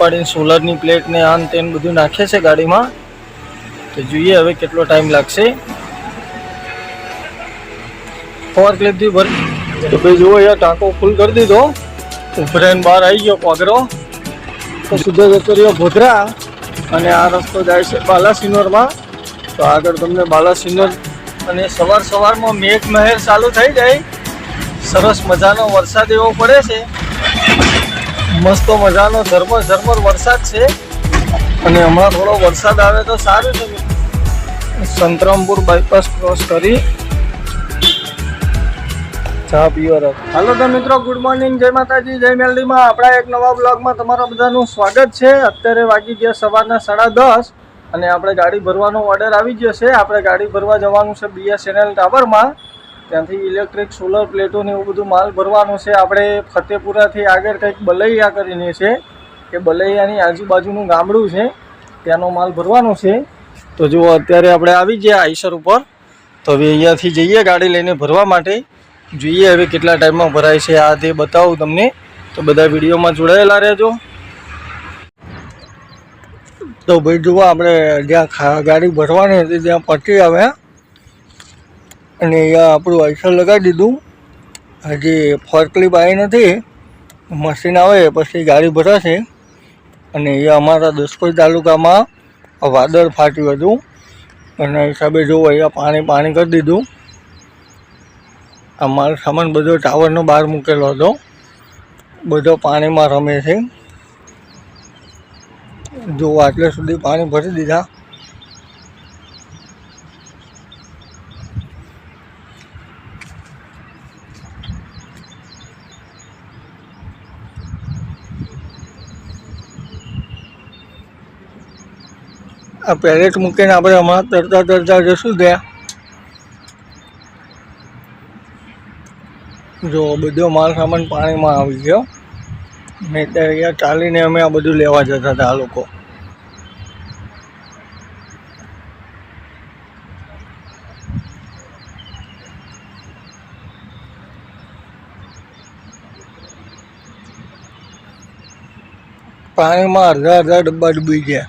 ઉપાડીને સોલરની પ્લેટને આન તેન બધું નાખે છે ગાડીમાં. તો જોઈએ હવે કેટલો ટાઈમ લાગશે. પાવર ક્લિપથી ભર તો ભાઈ જુઓ અહીંયા ટાંકો ફૂલ કરી દીધો. ઉભરાઈને બહાર આવી ગયો કોગરો તો સીધો જતો રહ્યો ભોધરા. અને આ રસ્તો જાય છે બાલાસિનોરમાં. તો આગળ તમને બાલાસિનોર અને સવાર સવારમાં મેઘ મહેર ચાલુ થઈ જાય. સરસ મજાનો વરસાદ એવો પડે છે. મસ્ત મજાનો ઝરમર ઝરમર વરસાદ છે. અને હમણાં થોડો વરસાદ આવે તો સારું છે. સંતરામપુર બાયપાસ ક્રોસ કરી. ચા પીવા હાલો તો મિત્રો ગુડ મોર્નિંગ જય માતાજી, જય મેલડીમાં. આપણા એક નવા બ્લોગમાં તમારા બધાનું સ્વાગત છે. અત્યારે વાગી ગયા સવારના સાડા દસ અને આપણે ગાડી ભરવાનો ઓર્ડર આવી ગયો છે. આપણે ગાડી ભરવા જવાનું છે બીએસએનએલ ટાવરમાં. ત્યાંથી ઇલેક્ટ્રિક સોલર પ્લેટો ને એવું બધું માલ ભરવાનું છે. આપણે ફતેપુરાથી આગળ કંઈક બલૈયા કરીને છે, કે બલૈયાની આજુબાજુનું ગામડું છે, ત્યાંનો માલ ભરવાનો છે. તો જુઓ, અત્યારે આપણે આવી ગયા આઈસર ઉપર. તો હવે અહીંયાથી જઈએ ગાડી લઈને ભરવા માટે. જોઈએ હવે કેટલા ટાઈમમાં ભરાય છે, આ તે બતાવું તમને. તો બધા વિડીયોમાં જોડાયેલા રહેજો. તો ભાઈ જુઓ, આપણે જ્યાં ગાડી ભરવાની હતી, ત્યાં પટી આવ્યા અને અહીંયા આપણું આઈસર લગાવી દીધું. હજી ફોરક્લિપ આવી નથી. મશીન આવે, પછી ગાડી ભરાશે. અને અહીંયા અમારા દસકોઈ તાલુકામાં વાદળ ફાટ્યું હતું. એના હિસાબે જોવું અહીંયા પાણી પાણી કરી દીધું. અમારો સામાન બધો ટાવરનો બહાર મૂકેલો હતો. બધો પાણીમાં રમે છે. જો આટલે સુધી પાણી ભરી દીધા. આ પેરેટ મૂકીને આપણે હમણાં તરતા તરતા જશું ત્યાં. જો, બધો માલ સામાન પાણીમાં આવી ગયો. ને ત્યાં ચાલીને અમે આ બધું લેવા જતા હતા આ લોકો. પાણીમાં અડધા અડધા ડબ્બા ડૂબી ગયા.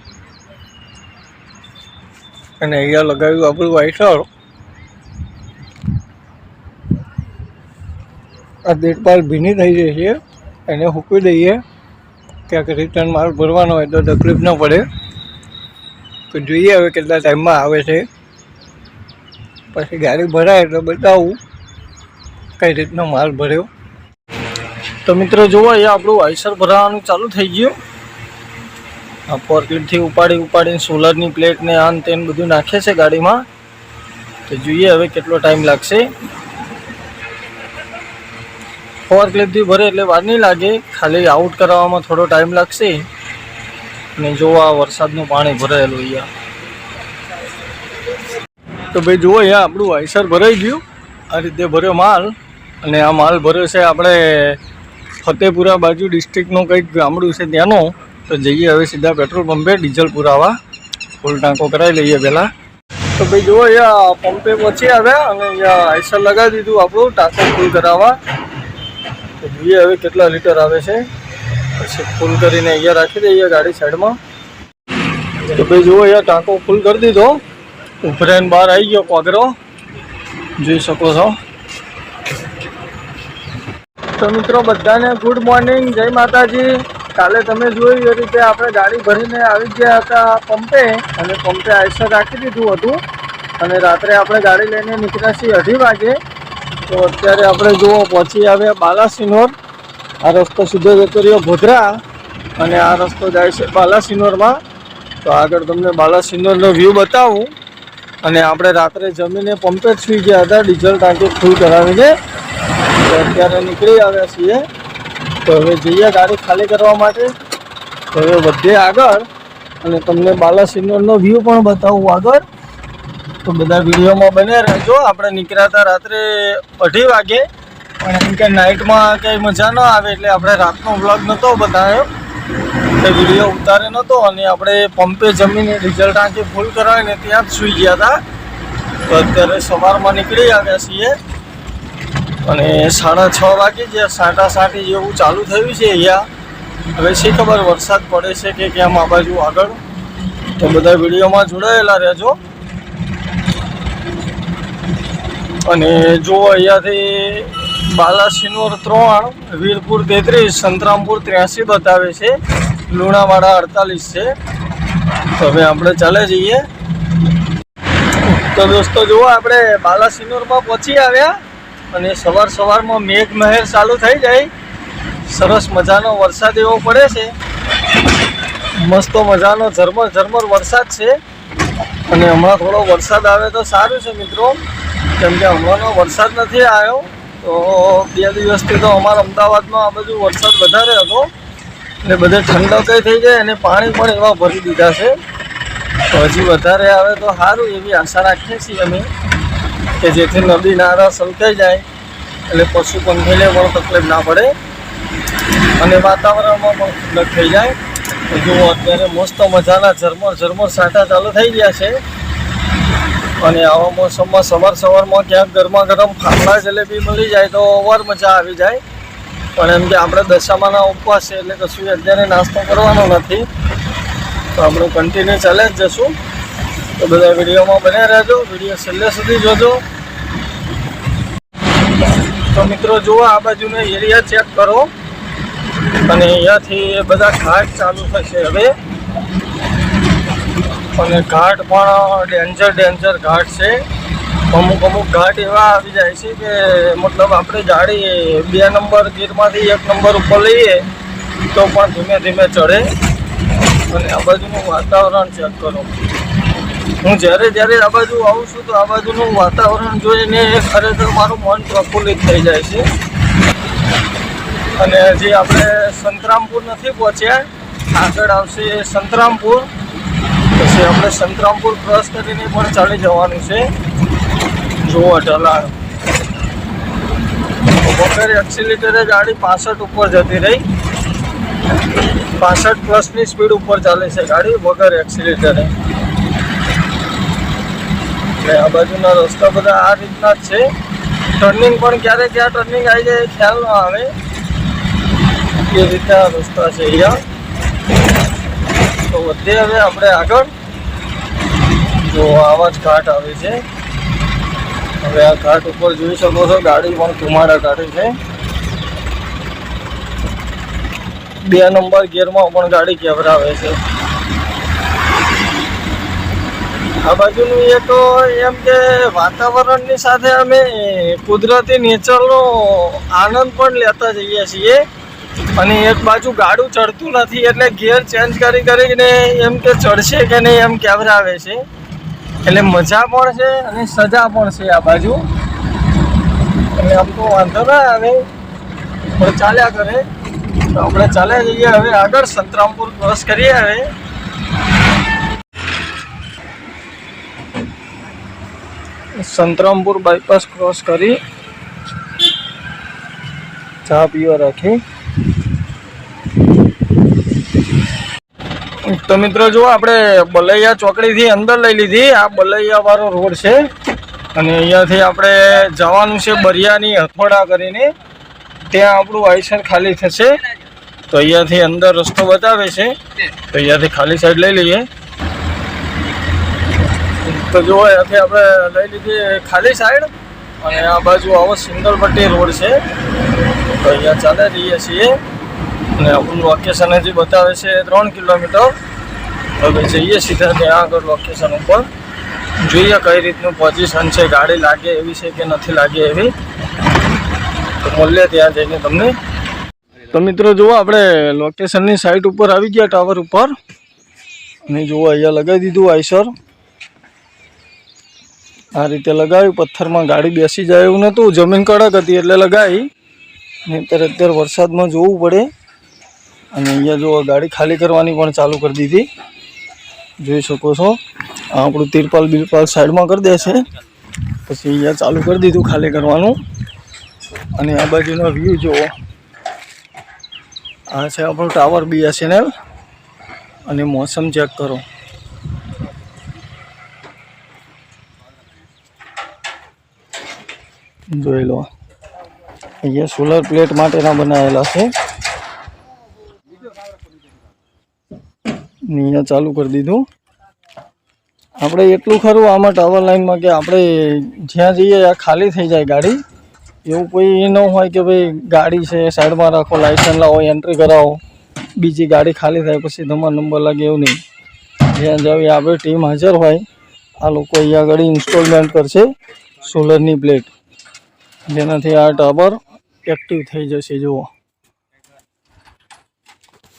અને અહીંયા લગાવ્યું આપણું વાઇસર આ દેખભાલ ભીની થઈ જાય છે. એને હૂકવી દઈએ. ક્યાંક રિટર્ન માલ ભરવાનો હોય તો તકલીફ ન પડે. તો જોઈએ હવે કેટલા ટાઈમમાં આવે છે. પછી ગાડી ભરાય એટલે બતાવું કઈ રીતનો માલ ભર્યો. તો મિત્રો જુઓ, અહીંયા આપણું વાયસર ભરાવાનું ચાલુ થઈ ગયું. આ ફોરક્લિપથી ઉપાડી ઉપાડીને સોલરની પ્લેટને આન તેન બધું નાખે છે ગાડીમાં. તો જોઈએ હવે કેટલો ટાઈમ લાગશે. ફોર ક્લિપથી ભરે એટલે વાર નહીં લાગે. ખાલી આઉટ કરાવવામાં થોડો ટાઈમ લાગશે. અને જો આ વરસાદનું પાણી ભરાયેલું અહીંયા. તો ભાઈ જુઓ અહીંયા આપણું આઈસર ભરાઈ ગયું. આ રીતે ભર્યો માલ. અને આ માલ ભર્યો છે આપણે ફતેપુરા બાજુ ડિસ્ટ્રિક્ટનું કંઈક ગામડું છે ત્યાંનો. તો જઈએ હવે સીધા પેટ્રોલ પંપે, ડીઝલ પુરાવા. ફૂલ ટાંકો કરાવી લઈએ પહેલાં. તો ભાઈ જુઓ, અહીંયા પંપે પહોંચી આવ્યા અને અહીંયા આઈસર લગાવી દીધું આપણું, ટાંકો ફૂલ કરાવવા. તો જોઈએ હવે કેટલા લીટર આવે છે. પછી ફૂલ કરીને અહીંયા રાખી દઈએ ગાડી સાઈડમાં. તો ભાઈ જુઓ, અહીંયા ટાંકો ફૂલ કરી દીધો. ઉભરાઈને બહાર આવી ગયો કોગરો. જોઈ શકો છો. તો મિત્રો, બધાને ગુડ મોર્નિંગ જય માતાજી. કાલે તમે જોયું એ રીતે આપણે ગાડી ભરીને આવી ગયા હતા પંપે અને પંપે આઈસર રાખી દીધું હતું. અને રાત્રે આપણે ગાડી લઈને નીકળ્યા છીએ અઢી વાગે. તો અત્યારે આપણે જુઓ, પહોંચી આવ્યા બાલાસિનોર. આ રસ્તો સીધો જતો રહ્યો ભોધરા અને આ રસ્તો જાય છે બાલાસિનોરમાં. તો આગળ તમને બાલાસિનોરનો વ્યૂ બતાવું. અને આપણે રાત્રે જમીને પંપે જ ગયા હતા, ડીઝલ ટાંકી ફૂલ કરાવીને. અત્યારે નીકળી આવ્યા છીએ. તો હવે જઈએ ગાડી ખાલી કરવા માટે. હવે વધીએ આગળ અને તમને બાલાસિનોરનો વ્યૂ પણ બતાવું આગળ. તો બધા વિડીયોમાં બને રહેજો. આપણે નીકળ્યા હતા રાત્રે અઢી વાગે. પણ એમ કે નાઇટમાં કંઈ મજા ન આવે એટલે આપણે રાતનો વ્લોગ નહોતો બતાવ્યો. એટલે વીડિયો ઉતારે નહોતો અને આપણે પંપે જમીને ડીઝલ ટાંકી ફૂલ કરાવીને ત્યાં જ સૂઈ ગયા હતા. તો અત્યારે સવારમાં નીકળી આવ્યા છીએ. અને સાડા છ વાગે જે સાંટા સાંટી જેવું ચાલુ થયું છે અહીંયા, હવે શી ખબર વરસાદ પડે છે કે કેમ આ બાજુ આગળ. તો બધા વિડીયોમાં જોડાયેલા રહેજો. અને જો અહીંયાથી બાલાસિનોર ત્રણ, વીરપુર તેત્રીસ, સંતરામપુર ત્ર્યાસી બતાવે છે. લુણાવાડા અડતાલીસ છે. તો હવે આપણે ચાલે જઈએ. તો દોસ્તો જુઓ આપણે બાલાસિનોરમાં પહોંચી આવ્યા. અને સવાર સવારમાં મેઘ મહેર ચાલુ થઈ જાય. સરસ મજાનો વરસાદ એવો પડે છે. મસ્ત મજાનો ઝરમર ઝરમર વરસાદ છે. અને હમણાં થોડો વરસાદ આવે તો સારું છે મિત્રો. કેમ કે હમણાંનો વરસાદ નથી આવ્યો. તો બે દિવસથી તો અમારા અમદાવાદમાં આ બધું વરસાદ વધારે હતો. એટલે બધે ઠંડક થઈ જાય અને પાણી પણ એવા ભરી દીધા છે. તો હજી વધારે આવે તો સારું એવી આશા રાખીએ છીએ અમે. કે જેથી નદી નાળા સલકાઈ જાય એટલે પશુ પંખીને પણ તકલીફ ના પડે અને વાતાવરણમાં પણ ઠંડક થઈ જાય. જુઓ, અત્યારે મસ્ત મજાના ઝરમર ઝરમર સાટા ચાલુ થઈ ગયા છે. અને આવા મોસમમાં સવાર સવારમાં ક્યાંક ગરમા ગરમ ફાફડા જલેબી મળી જાય તો ઓવર મજા આવી જાય. પણ એમ કે આપણે દશામાના ઉપવાસ છે એટલે કશું અત્યારે નાસ્તો કરવાનો નથી. તો આપણું કન્ટિન્યુ ચાલે જ જશું. તો બધા વિડીયોમાં બન્યા રહેજો. વીડિયો છેલ્લે સુધી જોજો. તો મિત્રો, જુઓ, આ બાજુનો એરિયા ચેક કરો. અને અહીંયાથી બધા ઘાટ ચાલુ થશે હવે. અને ઘાટ પણ ડેન્જર ડેન્જર ઘાટ છે. અમુક અમુક ઘાટ એવા આવી જાય છે કે મતલબ આપણે ગાડી બે નંબર ગીરમાંથી એક નંબર ઉપર લઈએ, તો પણ ધીમે ધીમે ચડે. અને આ બાજુનું વાતાવરણ ચેક કરો. હું જ્યારે જ્યારે આ બાજુ આવું છું તો આ બાજુનું વાતાવરણ જોઈને ખરેખર મારું મન પ્રફુલ્લિત થઈ જાય છે. અને હજી આપણે સંતરામપુર નથી પહોંચ્યા, આગળ આવશે સંતરામપુર. પછી આપણે સંતરામપુર ક્રોસ કરીને પણ ચાલી જવાનું છે. જુઓ ઢલાણ વગર એક્સિલેટરે ગાડી પાસઠ ઉપર જતી રહી. પાસઠ પ્લસની સ્પીડ ઉપર ચાલે છે ગાડી વગર એક્સિલેટરે એટલે આ બાજુના રસ્તા બધા આ રીતના જ છે. ટર્નિંગ પણ ક્યારે ક્યાં ટર્નિંગ આવી જાય ખ્યાલ ના આવે. એ રીતના રસ્તા છે અહીંયા. તો વધે હવે આપણે આગળ. જો આવા જ ઘાટ આવે છે. હવે આ ઘાટ ઉપર જોઈ શકો છો, ગાડી પણ ધુમાડા કાઢે છે. બે નંબર ગિયરમાં પણ ગાડી કેવરાવે છે. આ બાજુનું એક એમ કે વાતાવરણની સાથે અમે કુદરતી નેચરનો આનંદ પણ લેતા જઈએ છીએ. અને એક બાજુ ગાડું ચડતું નથી, એટલે ગિયર ચેન્જ કરી કરીને એમ કે ચડશે કે નહીં એમ કેવરાવે છે. એટલે મજા પણ છે અને સજા પણ છે આ બાજુ. એટલે આમ તો વાંધો ના આવે, પણ ચાલ્યા કરે. તો આપણે ચાલ્યા જઈએ. હવે આગળ સંતરામપુર ક્રોસ કરીએ હવે. સંતરામપુર બાયપાસ ક્રોસ કરી ચા પીવા રાખી. તો મિત્રો જુઓ, આપણે બલૈયા ચોકડીથી અંદર લઈ લીધી. આ બલૈયા વાળો રોડ છે. અને અહીંયાથી આપણે જવાનું છે બરિયાની હથોડા કરીને. ત્યાં આપણું આઈસર ખાલી થશે. તો અહીંયાથી અંદર રસ્તો બતાવે છે. તો અહીંયાથી ખાલી સાઈડ લઈ લઈએ. તો જુઓ અહીંથી આપણે લઈ લીધી ખાલી સાઈડ અને આ બાજુ આવો સિંગલપટ્ટી રોડ છે. તો અહીંયા ચાલે રહીએ છીએ. અને આપણું લોકેશન હજી બતાવે છે ત્રણ કિલોમીટર. હવે જઈએ સીધા ત્યાં આગળ લોકેશન ઉપર. જોઈએ કઈ રીતનું પોઝિશન છે, ગાડી લાગે એવી છે કે નથી લાગે એવી. તો મળીએ ત્યાં જઈને તમને. તો મિત્રો જુઓ આપણે લોકેશનની સાઈટ ઉપર આવી ગયા ટાવર ઉપર. અને જુઓ અહીંયા લગાવી દીધું આઈસર. આ રીતે લગાવ્યું. પથ્થરમાં ગાડી બેસી જાય એવું નહોતું. જમીન કડક હતી એટલે લગાવી. નહીંતર અત્યારે વરસાદમાં જોવું પડે. અને અહીંયા જો ગાડી ખાલી કરવાની પણ ચાલુ કરી દીધી. જોઈ શકો છો. આ આપણું તિરપાલ બિરપાલ સાઈડમાં કરી દેશે પછી અહીંયા ચાલુ કરી દીધું ખાલી કરવાનું. અને આ બાજુનો વ્યૂ જુઓ. આ છે આપણું ટાવર બી બીએસએનએલ અને મોસમ ચેક કરો. જોઈ લો. અહીંયા સોલર પ્લેટ માટેના બનાવેલા છે. અહીંયા ચાલુ કરી દીધું. આપણે એટલું ખરું આમાં ટાવર લાઈનમાં કે આપણે જ્યાં જઈએ આ ખાલી થઈ જાય ગાડી. એવું કોઈ એ ન હોય કે ભાઈ ગાડી છે સાઈડમાં રાખો લાઇસન્સ લાવો એન્ટ્રી કરાવો. બીજી ગાડી ખાલી થાય પછી તમારો નંબર લાગે એવું નહીં. જ્યાં જાવ આપણે ટીમ હાજર હોય. આ લોકો અહીંયા આગળ ઇન્સ્ટોલમેન્ટ કરશે સોલરની પ્લેટ જેનાથી આ ટાવર એક્ટિવ થઈ જશે, જુઓ.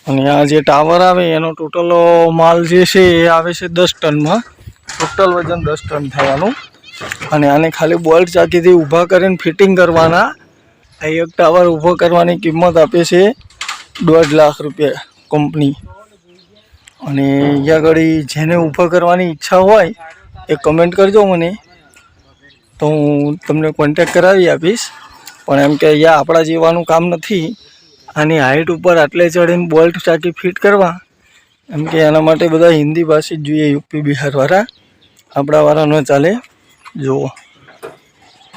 અને આ જે ટાવર આવે, એનો ટોટલ માલ જે છે, એ આવે છે દસ ટનમાં. ટોટલ વજન દસ ટન થવાનું. અને આને ખાલી બોલ્ટ ચાકીથી ઊભા કરીને ફિટિંગ કરવાના. આ એક ટાવર ઊભો કરવાની કિંમત આપે છે દોઢ લાખ રૂપિયા કંપની અને અહીંયા આગળ જેને ઊભા કરવાની ઈચ્છા હોય, એ કમેન્ટ કરજો મને. તો હું તમને કોન્ટેક કરાવી આપીશ. પણ એમ કે અહીંયા આપણા જેવાનું કામ નથી. આની હાઇટ ઉપર આટલે ચડીને બોલ્ટ ચાકી ફિટ કરવા. એમ કે એના માટે બધા હિન્દી ભાષી જ જોઈએ, યુપી બિહારવાળા આપણાવાળા ન ચાલે. જુઓ.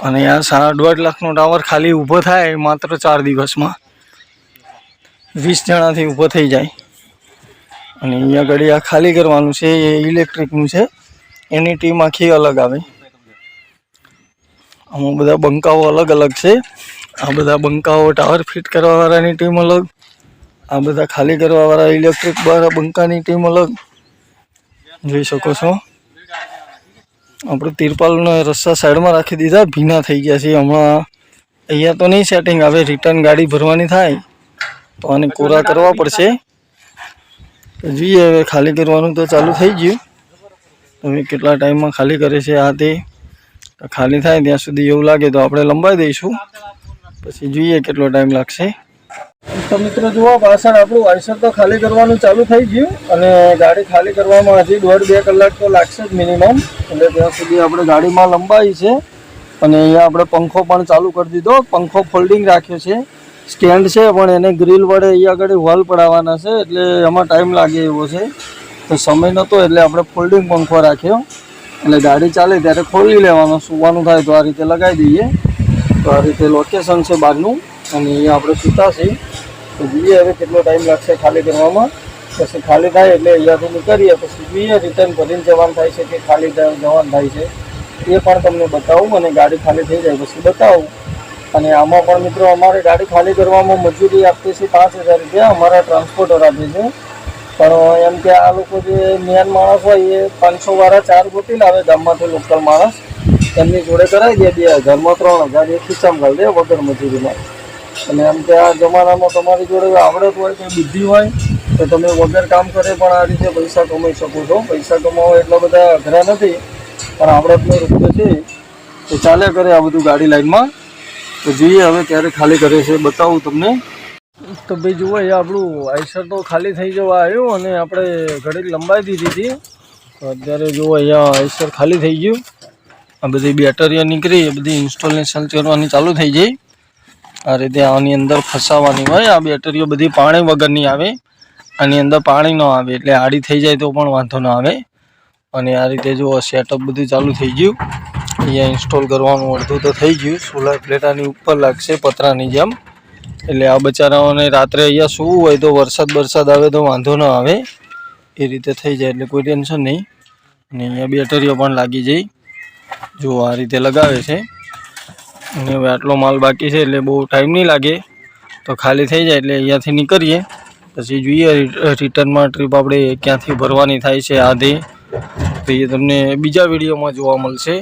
અને આ સાડા દોઢ લાખનો ટાવર ખાલી ઊભો થાય માત્ર ચાર દિવસમાં. વીસ જણાથી ઊભો થઈ જાય. અને અહીંયા ઘડી આ ખાલી કરવાનું છે, એ ઇલેક્ટ્રિકનું છે. એની ટીમ આખી અલગ આવે. આમાં બધા બંકાઓ અલગ અલગ છે. આ બધા બંકાઓ ટાવર ફિટ કરવાવાળાની ટીમ અલગ. આ બધા ખાલી કરવાવાળા ઇલેક્ટ્રિક વાળા બંકાની ટીમ અલગ. જોઈ શકો છો. આપણે તિરપાલનો રસ્તા સાઈડમાં રાખી દીધા. ભીના થઈ ગયા છે હમણાં. અહીંયા તો નહીં સેટિંગ આવે રિટર્ન ગાડી ભરવાની થાય. તો આને કોરા કરવા પડશે. જોઈએ હવે ખાલી કરવાનું તો ચાલુ થઈ ગયું. હવે કેટલા ટાઈમમાં ખાલી કરે છે આ તો. ખાલી થાય ત્યાં સુધી એવું લાગે તો આપણે લંબાઈ દઈશું. પછી જોઈએ કેટલો ટાઈમ લાગશે. તો મિત્રો જુઓ પાછળ આપણું આઈસર તો ખાલી કરવાનું ચાલુ થઈ ગયું અને ગાડી ખાલી કરવામાં હજી દોઢ બે કલાક તો લાગશે જ મિનિમમ એટલે ત્યાં સુધી આપણે ગાડીમાં લંબાઈ છે અને અહીંયા આપણે પંખો પણ ચાલુ કરી દીધો. પંખો ફોલ્ડિંગ રાખ્યો છે. સ્ટેન્ડ છે, પણ એને ગ્રીલ વડે અહીંયા આગળ વોલ પડાવવાના છે, એટલે એમાં ટાઈમ લાગે એવો છે. તો સમય નહોતો એટલે આપણે ફોલ્ડિંગ પંખો રાખ્યો. એટલે ગાડી ચાલે ત્યારે ખોલી લેવાનો, સુવાનું થાય તો આ રીતે લગાવી દઈએ. તો આ રીતે લોકેશન છે બહારનું, અને અહીંયા આપણે સૂતા છીએ. તો જોઈએ હવે કેટલો ટાઈમ લાગશે ખાલી કરવામાં. પછી ખાલી થાય એટલે અહીંયાથી નીકળીએ, પછી જોઈએ રિટર્ન ભરીને જવાનું થાય છે કે ખાલી જવાનું થાય છે. એ પણ તમને બતાવું, અને ગાડી ખાલી થઈ જાય પછી બતાવું. અને આમાં પણ મિત્રો, અમારે ગાડી ખાલી કરવામાં મજૂરી આપીએ છીએ પાંચ હજાર રૂપિયા. અમારા ટ્રાન્સપોર્ટર આપે છે. પણ એમ કે આ લોકો જે મેન માણસ હોય એ પાંચસો વાળા ચાર ગોતી લાવે ગામમાંથી લોકલ માણસ. એમની જોડે કરાવી દે બે હજારમાં ત્રણ હજાર એ ખિસ્સામાં કરી દે વગર મજૂરીમાં. અને એમ કે આ જમાનામાં તમારી જોડે આવડત હોય કે બુદ્ધિ હોય, તો તમે વગર કામ કરે પણ આ રીતે પૈસા કમાઈ શકો છો. પૈસા કમાવો એટલા બધા અઘરા નથી, પણ આવડતનો રૂપિયો છે. તો ચાલે કરે આ બધું ગાડી લાઈનમાં. તો જોઈએ હવે ક્યારે ખાલી કરે છે. બતાવું તમને. તો ભાઈ જુઓ એ આપણું આઈસર તો ખાલી થઈ જવા આવ્યું અને આપણે ઘડીક લંબાઈ દીધી હતી. અત્યારે જુઓ, અહીંયા આઈસર ખાલી થઈ ગયું. આ બધી બેટરીઓ નીકળી, એ બધી ઇન્સ્ટોલેશન કરવાની ચાલુ થઈ જઈ આ રીતે આની અંદર ફસાવાની હોય, આ બેટરીઓ બધી પાણી વગરની આવે. આની અંદર પાણી ન આવે, એટલે આડી થઈ જાય તો પણ વાંધો ન આવે. અને આ રીતે જુઓ સેટઅપ બધું ચાલુ થઈ ગયું. અહીંયા ઇન્સ્ટોલ કરવાનું અડધું તો થઈ ગયું. સોલર પ્લેટાની ઉપર લાગશે પતરાની જેમ. એટલે આ બચારાઓને રાત્રે અહીંયા સૂવું હોય તો વરસાદ વરસાદ આવે તો વાંધો ન આવે. એ રીતે થઈ જાય એટલે કોઈ ટેન્શન નહીં. અને અહીંયા બેટરીઓ પણ લાગી જાય જો આ રીતે લગાવે છે. અને હવે આટલો માલ બાકી છે એટલે બહુ ટાઈમ નહીં લાગે. તો ખાલી થઈ જાય એટલે અહીંયાથી નીકળીએ. પછી જોઈએ રિટર્નમાં ટ્રીપ આપણે ક્યાંથી ભરવાની થાય છે આધે. તો એ તમને બીજા વિડીયોમાં જોવા મળશે.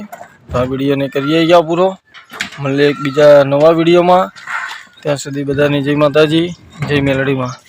તો આ વિડીયોને કરીએ અહીંયા પૂરો. મળીએ એક બીજા નવા વિડીયોમાં. ત્યાં સુધી બધાની જય માતાજી જય મેલડીમાં.